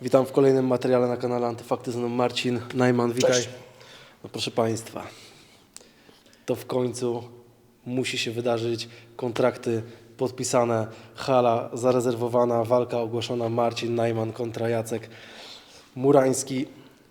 Witam w kolejnym materiale na kanale Antyfakty. Z mną Marcin Najman. Witaj. Cześć. No proszę Państwa, to w końcu musi się wydarzyć. Kontrakty podpisane, hala zarezerwowana, walka ogłoszona. Marcin Najman kontra Jacek Murański.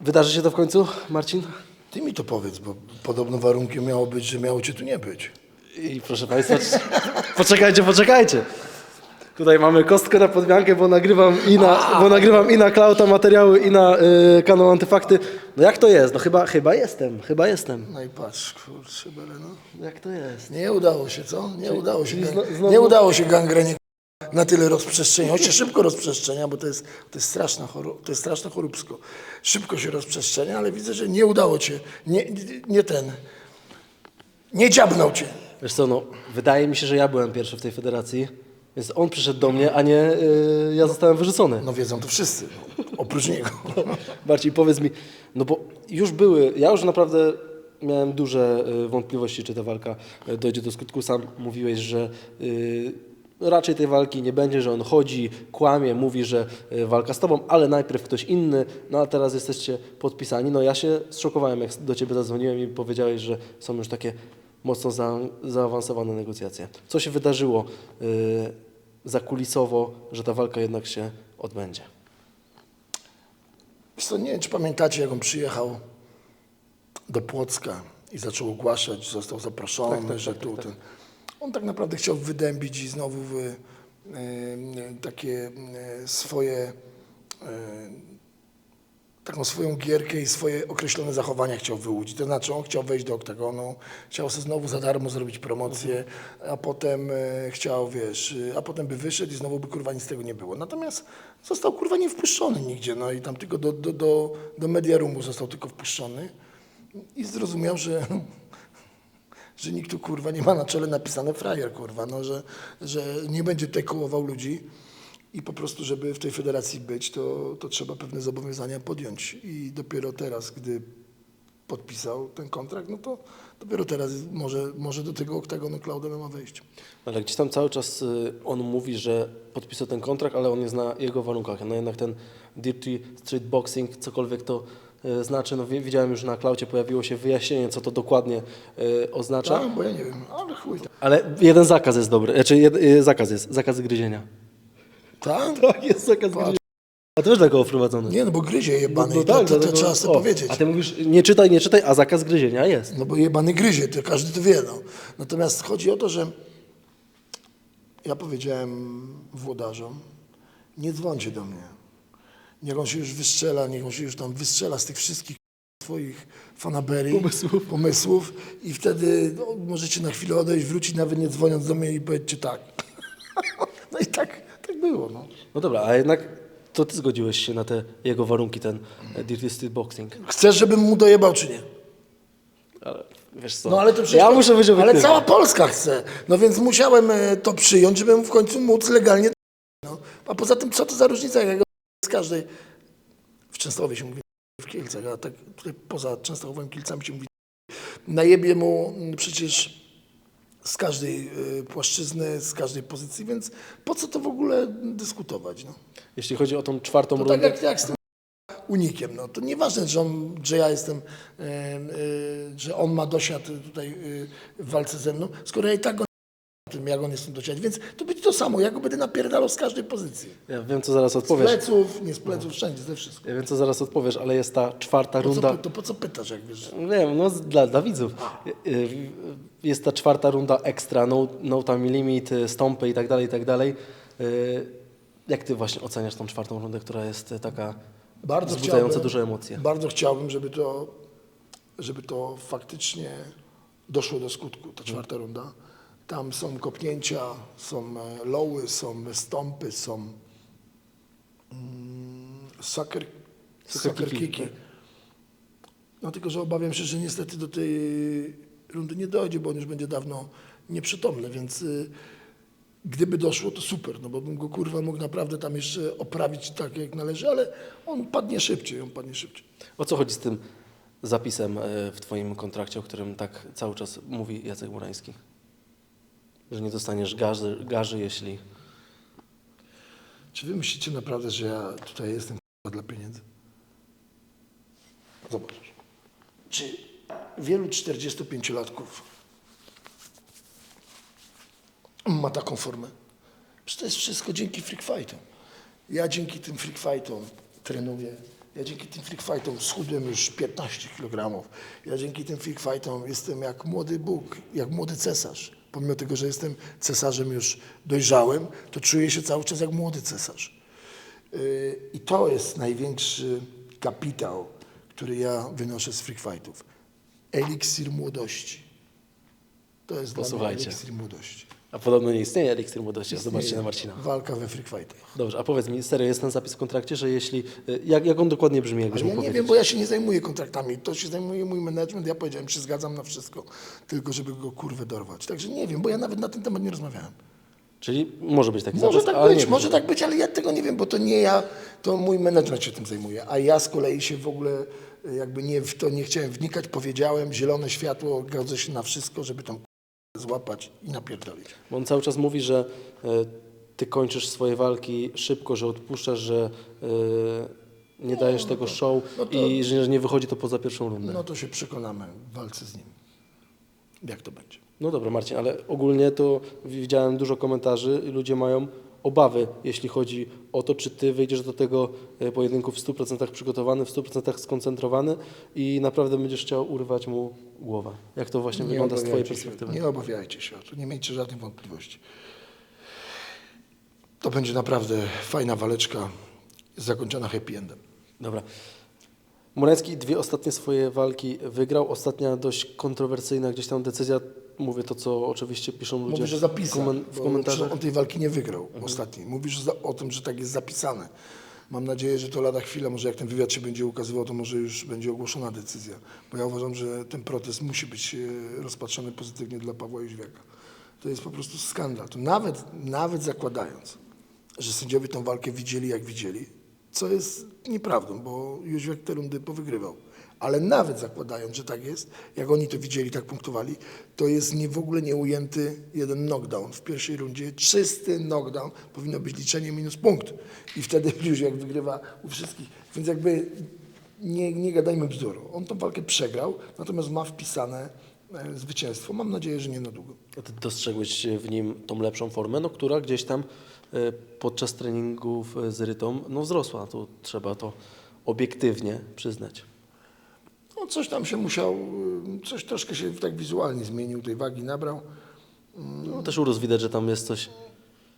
Wydarzy się to w końcu, Marcin? Ty mi to powiedz, bo podobno warunkiem miało być, że miało cię tu nie być. I proszę Państwa, poczekajcie, poczekajcie. Tutaj mamy kostkę na podmiankę, bo nagrywam i na, bo nagrywam i na Klauta materiały, i na y, kanał Antyfakty. No jak to jest? No chyba, chyba jestem, chyba jestem. No i patrz, kurczę, bele, no. Jak to jest? Nie udało się, co? Nie udało się. czyli Gang... zno- znowu- Nie udało się gangrenie na tyle rozprzestrzenia. On się szybko rozprzestrzenia, bo to jest, to jest, straszna, choro... to jest straszne choróbsko. Szybko się rozprzestrzenia, ale widzę, że nie udało cię. Nie, nie ten. Nie dziabnął cię. Wiesz co, no wydaje mi się, że ja byłem pierwszy w tej federacji, więc on przyszedł do mnie, a nie y, ja zostałem wyrzucony. No wiedzą to wszyscy, no, oprócz niego. Bardziej powiedz mi, no bo już były, ja już naprawdę miałem duże y, wątpliwości, czy ta walka y, dojdzie do skutku. Sam mówiłeś, że y, raczej tej walki nie będzie, że on chodzi, kłamie, mówi, że y, walka z tobą, ale najpierw ktoś inny, no a teraz jesteście podpisani. No ja się zszokowałem, jak do ciebie zadzwoniłem i powiedziałeś, że są już takie mocno za, zaawansowane negocjacje. Co się wydarzyło y, zakulisowo, że ta walka jednak się odbędzie? Co, nie wiem, czy pamiętacie, jak on przyjechał do Płocka i zaczął ogłaszać, został zaproszony, że tu ten. On tak naprawdę chciał wydębić i znowu w, e, e, takie e, swoje, e, taką swoją gierkę i swoje określone zachowania chciał wyłudzić. To znaczy on chciał wejść do oktagonu, chciał sobie znowu za darmo zrobić promocję, a potem e, chciał, wiesz, e, a potem by wyszedł i znowu by kurwa nic z tego nie było. Natomiast został kurwa nie wpuszczony nigdzie, no i tam tylko do, do, do, do media roomu został tylko wpuszczony i zrozumiał, że że nikt tu kurwa nie ma na czele napisane frajer, kurwa, no, że, że nie będzie tutaj kołował ludzi i po prostu, żeby w tej federacji być, to, to trzeba pewne zobowiązania podjąć. I dopiero teraz, gdy podpisał ten kontrakt, no to dopiero teraz może, może do tego oktagonu Cloud ma wejść. Ale gdzieś tam cały czas y, on mówi, że podpisał ten kontrakt, ale on jest na jego warunkach. No jednak ten Dirty Street Boxing, cokolwiek to y, znaczy, no wi- widziałem już na klaucie, pojawiło się wyjaśnienie, co to dokładnie y, oznacza. Tak, bo ja nie wiem, ale chuj. Ale jeden zakaz jest dobry, znaczy jed, zakaz jest, zakaz gryzienia. Tak? Tak, jest zakaz gryzienia. A to już dla kogo wprowadzony? Nie, no bo gryzie jebany, no i to, to, to dlatego- trzeba sobie o, powiedzieć. A ty mówisz, nie czytaj, nie czytaj, a zakaz gryzienia jest. No bo jebany gryzie, to każdy to wie. No. Natomiast chodzi o to, że ja powiedziałem włodarzom, nie dzwońcie do mnie. Niech on się już wystrzela, niech on się już tam wystrzela z tych wszystkich swoich fanaberii, Pomysłów. pomysłów i wtedy no, możecie na chwilę odejść, wrócić, nawet nie dzwoniąc do mnie i powiedzcie tak. No i tak, tak było. No. No dobra, a jednak to ty zgodziłeś się na te jego warunki, ten e, Dirty Street Boxing. Chcesz, żebym mu dojebał, czy nie? Ale wiesz co, No ale to przecież ja to, muszę być Ale obiektywny. cała Polska chce. No więc musiałem e, to przyjąć, żeby w końcu móc legalnie. No. A poza tym, co to za różnica, jak go z każdej. W Częstochowie się mówi w Kielcach, a tak tutaj poza Częstochowem Kielcami się mówi. Najebie mu przecież z każdej e, płaszczyzny, z każdej pozycji, więc po co to w ogóle dyskutować? No. Jeśli chodzi o tą czwartą To rundę, tak jak, jak z tym unikiem. No. To nieważne, że, on, że ja jestem, e, że on ma dosiad tutaj e, w walce ze mną, skoro ja i tak go tym, jak on jest w tym. Więc to będzie to samo, ja go będę napierdalał z każdej pozycji. ja wiem co zaraz Z odpowiesz. pleców, nie z pleców, wszędzie, ze wszystko. Ja wiem co zaraz odpowiesz, ale jest ta czwarta Po co, runda. py- to po co pytasz, jak wiesz? Wiem, no z- dla, dla widzów. Y, y, Jest ta czwarta runda ekstra, no, no time limit, y, stąpy i tak dalej, i tak dalej. Y, Jak ty właśnie oceniasz tą czwartą rundę, która jest y, taka Bardzo wzbudzająca chciałbym, duże emocje? Bardzo chciałbym, żeby to, żeby to faktycznie doszło do skutku, ta czwarta runda. Tam są kopnięcia, są e, loły, są stąpy, są mm, kicki, kicki. tak. No tylko, że obawiam się, że niestety do tej rundy nie dojdzie, bo on już będzie dawno nieprzytomny, więc y, gdyby doszło, to super, no bo bym go kurwa mógł naprawdę tam jeszcze oprawić tak jak należy, ale on padnie szybciej, on padnie szybciej. O co chodzi z tym zapisem y, w twoim kontrakcie, o którym tak cały czas mówi Jacek Murański? Że nie dostaniesz garzy, jeśli... Czy wy myślicie naprawdę, że ja tutaj jestem dla pieniędzy. Zobacz. Czy wielu 45-latków ma taką formę? Przecież to jest wszystko dzięki freak fightom. Ja dzięki tym freak fightom trenuję. Ja dzięki tym freak fightom schudłem już 15 kg. Ja dzięki tym freak fightom jestem jak młody Bóg, jak młody cesarz. Pomimo tego, że jestem cesarzem już dojrzałym, to czuję się cały czas jak młody cesarz. Yy, I to jest największy kapitał, który ja wynoszę z freak fightów. Eliksir młodości. To jest dla mnie Posłuchajcie. eliksir młodości. A podobno nie istnieje eliksir młodości, a zobaczcie na Marcina. Walka we freak fightach. Dobrze, a powiedz mi, serio, jest ten zapis w kontrakcie, że jeśli... y, Jak, jak on dokładnie brzmi, jakbyś Ale ja nie wiem, bo ja się nie zajmuję kontraktami. To się zajmuje mój management. Ja powiedziałem, się zgadzam na wszystko, tylko żeby go kurwę dorwać. Także nie wiem, bo ja nawet na ten temat nie rozmawiałem. Czyli może być taki Może zapis, tak być, może tak być, ale ja tego nie wiem, bo to nie ja, to mój menedżment się tym zajmuje. A ja z kolei się w ogóle jakby nie w to nie chciałem wnikać, powiedziałem, zielone światło, godzę się na wszystko, żeby k***ę złapać i napierdolić. Bo on cały czas mówi, że y, ty kończysz swoje walki szybko, że odpuszczasz, że y, nie dajesz tego show no to- i że nie wychodzi to poza pierwszą rundę. No to się przekonamy w walce z nim. Jak to będzie. No dobra, Marcin, ale ogólnie to widziałem dużo komentarzy i ludzie mają obawy, jeśli chodzi o to, czy ty wyjdziesz do tego e, pojedynku w 100% przygotowany, w 100% skoncentrowany i naprawdę będziesz chciał urwać mu głowę. Jak to właśnie wygląda z twojej obawiajcie się, perspektywy? nie obawiajcie się o to, nie miejcie żadnych wątpliwości. To będzie naprawdę fajna waleczka zakończona happy endem. Dobra. Murański dwie ostatnie swoje walki wygrał. Ostatnia dość kontrowersyjna gdzieś tam decyzja. Mówię to, co oczywiście piszą ludzie Mówisz o zapisach, w, komen- w komentarzach. on tej walki nie wygrał ostatniej. Mówisz o tym, że tak jest zapisane. Mam nadzieję, że to lada chwila, może jak ten wywiad się będzie ukazywał, to może już będzie ogłoszona decyzja. Bo ja uważam, że ten protest musi być e, rozpatrzony pozytywnie dla Pawła Jóźwiaka. To jest po prostu skandal. To nawet, nawet zakładając, że sędziowie tą walkę widzieli jak widzieli, co jest nieprawdą, bo Jóźwiak te rundy powygrywał. Ale nawet zakładając, że tak jest, jak oni to widzieli, tak punktowali, to jest nie, w ogóle nieujęty jeden knockdown. W pierwszej rundzie czysty knockdown, powinno być liczenie minus punkt. I wtedy Jóźwiak wygrywa u wszystkich. Więc jakby nie, nie gadajmy bzdur. On tą walkę przegrał, natomiast ma wpisane zwycięstwo. Mam nadzieję, że nie na długo. Dostrzegłeś w nim tą lepszą formę, no, która gdzieś tam e, podczas treningów e, z Rytą no, wzrosła. Tu trzeba to obiektywnie przyznać. No, coś tam się musiał, y, coś troszkę się tak wizualnie zmienił, tej wagi nabrał No, też urósł, widać, że tam jest coś...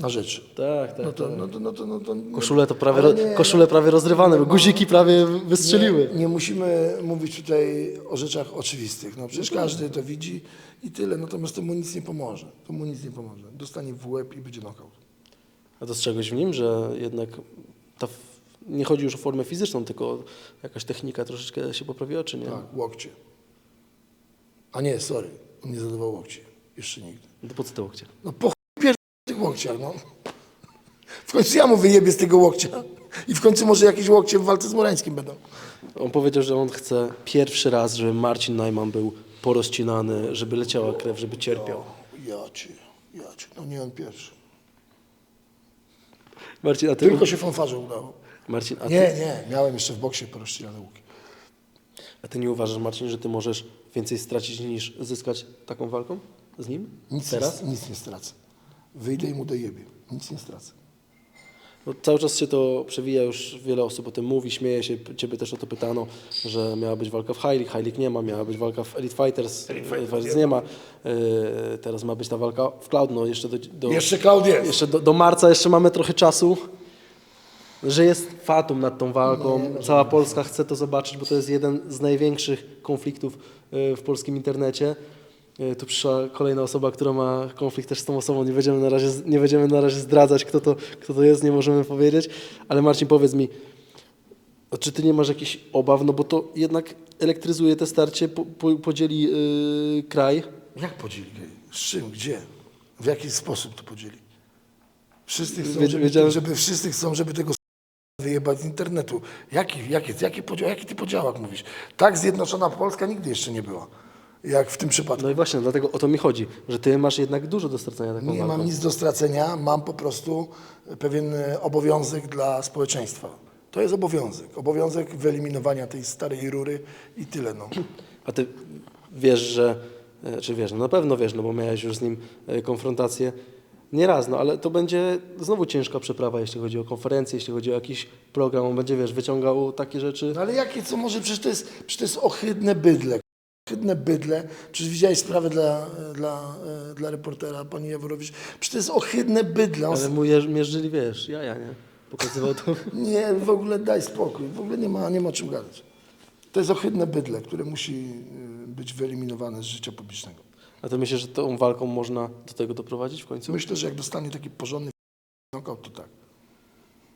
na rzeczy. Tak, tak. No to, no to, no to, no to nie- Koszule to prawie, nie, koszule prawie rozrywane, bo no, guziki prawie wystrzeliły. Nie, nie musimy mówić tutaj o rzeczach oczywistych. No przecież każdy to widzi i tyle, natomiast to mu nic nie pomoże. To mu nic nie pomoże. Dostanie w łeb i będzie knockout. A dostrzegłeś w nim, że jednak ta, f- nie chodzi już o formę fizyczną, tylko jakaś technika troszeczkę się poprawiła, czy nie? Tak, łokcie. A nie, sorry, on nie zadawał łokci. Jeszcze nigdy. No To po co te łokcie? No po łokciach, no. W końcu ja mu wyjebię z tego łokcia. I w końcu może jakieś łokcie w walce z Morańskim będą. On powiedział, że on chce pierwszy raz, żeby Marcin Najman był porozcinany, żeby leciała krew, żeby cierpiał. Ja cię, ja cię. No nie on pierwszy. Marcin, a ty, Tylko się fanfarze udało. Marcin, a ty, Nie, nie, miałem jeszcze w boksie porozcinane łuki. a ty nie uważasz, Marcin, że ty możesz więcej stracić niż zyskać taką walką z nim? Nic, Teraz? Nie, nic nie stracę. Wyjdę i mu dojebie. Nic nie stracę. No, cały czas się to przewija, już wiele osób o tym mówi, śmieje się, ciebie też o to pytano, że miała być walka w High League, High League nie ma, miała być walka w Elite Fighters, Elite Fighters nie ma, Yy, teraz ma być ta walka w Cloud, no jeszcze do, do, Jeszcze Klaud jest. jeszcze do, do marca jeszcze mamy trochę czasu, że jest fatum nad tą walką, cała Polska chce to zobaczyć, bo to jest jeden z największych konfliktów yy, w polskim internecie. Yy, Tu przyszła kolejna osoba, która ma konflikt też z tą osobą. Nie będziemy na razie, nie będziemy na razie zdradzać, kto to, kto to jest, nie możemy powiedzieć. Ale Marcin, powiedz mi, czy ty nie masz jakichś obaw? No bo to jednak elektryzuje te starcie, po, po, podzieli yy, kraj. Jak podzieli? Z czym? Gdzie? W jaki sposób to podzieli? Wszyscy chcą, żeby, wiedziałem- żeby, wszyscy chcą, żeby tego wyjebać z internetu. Jaki, jaki, jaki, podział, jaki ty podziałak mówisz? Tak zjednoczona Polska nigdy jeszcze nie była, jak w tym przypadku. No i właśnie, dlatego o to mi chodzi, że ty masz jednak dużo do stracenia taką Nie walką. mam nic do stracenia, mam po prostu pewien obowiązek dla społeczeństwa. To jest obowiązek. Obowiązek wyeliminowania tej starej rury i tyle. No. A ty wiesz, że, e, czy wiesz, no na pewno wiesz, no bo miałeś już z nim e, konfrontację nie raz, no ale to będzie znowu ciężka przeprawa, jeśli chodzi o konferencję, jeśli chodzi o jakiś program, on będzie, wiesz, wyciągał takie rzeczy. No ale jakie, co może, przecież to jest, przecież to jest ohydne bydle. Ohydne bydle. Przecież widziałeś sprawę dla, dla, e, dla reportera, pani Jaworowicz. Przecież to jest ohydne bydle. On Ale mu jeż, mierzyli, wiesz, jaja, nie? Pokazywał to. Nie, w ogóle daj spokój. W ogóle nie ma, nie ma o czym gadać. To jest ohydne bydle, które musi y, być wyeliminowane z życia publicznego. A to myślę, że tą walką można do tego doprowadzić w końcu? Myślę, że jak dostanie taki porządny knockout, to tak.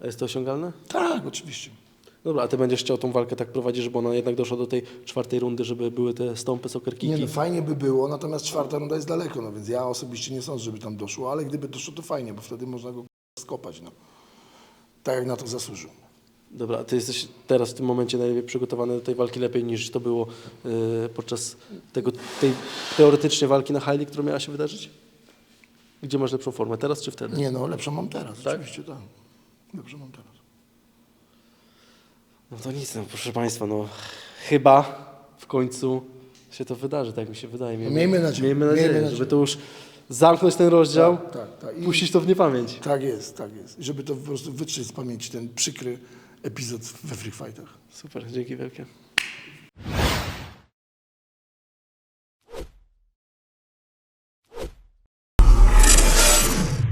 A jest to osiągalne? Tak, oczywiście. Dobra, a ty będziesz chciał tą walkę tak prowadzić, żeby ona jednak doszła do tej czwartej rundy, żeby były te stąpy, sokerkiki? Nie, no, fajnie by było, natomiast czwarta runda jest daleko, no więc ja osobiście nie sądzę, żeby tam doszło, ale gdyby doszło, to fajnie, bo wtedy można go skopać, no. Tak jak na to zasłużył. Dobra, a ty jesteś teraz w tym momencie najlepiej przygotowany do tej walki lepiej niż to było yy, podczas tego, tej teoretycznie walki na Haili, która miała się wydarzyć? Gdzie masz lepszą formę, teraz czy wtedy? Nie no, lepszą mam teraz, Tak? oczywiście tak. Lepszą mam teraz. No to nic, no, proszę Państwa, no chyba w końcu się to wydarzy, tak mi się wydaje. Miejmy nadzieję, Miejmy nadzieję, miejmy żeby nadzieję. to już zamknąć ten rozdział, Tak, tak, tak. I- puścić to w niepamięć. Tak jest, tak jest. I żeby to po prostu wytrzeć z pamięci ten przykry epizod we Free Fightach. Super, dzięki wielkie.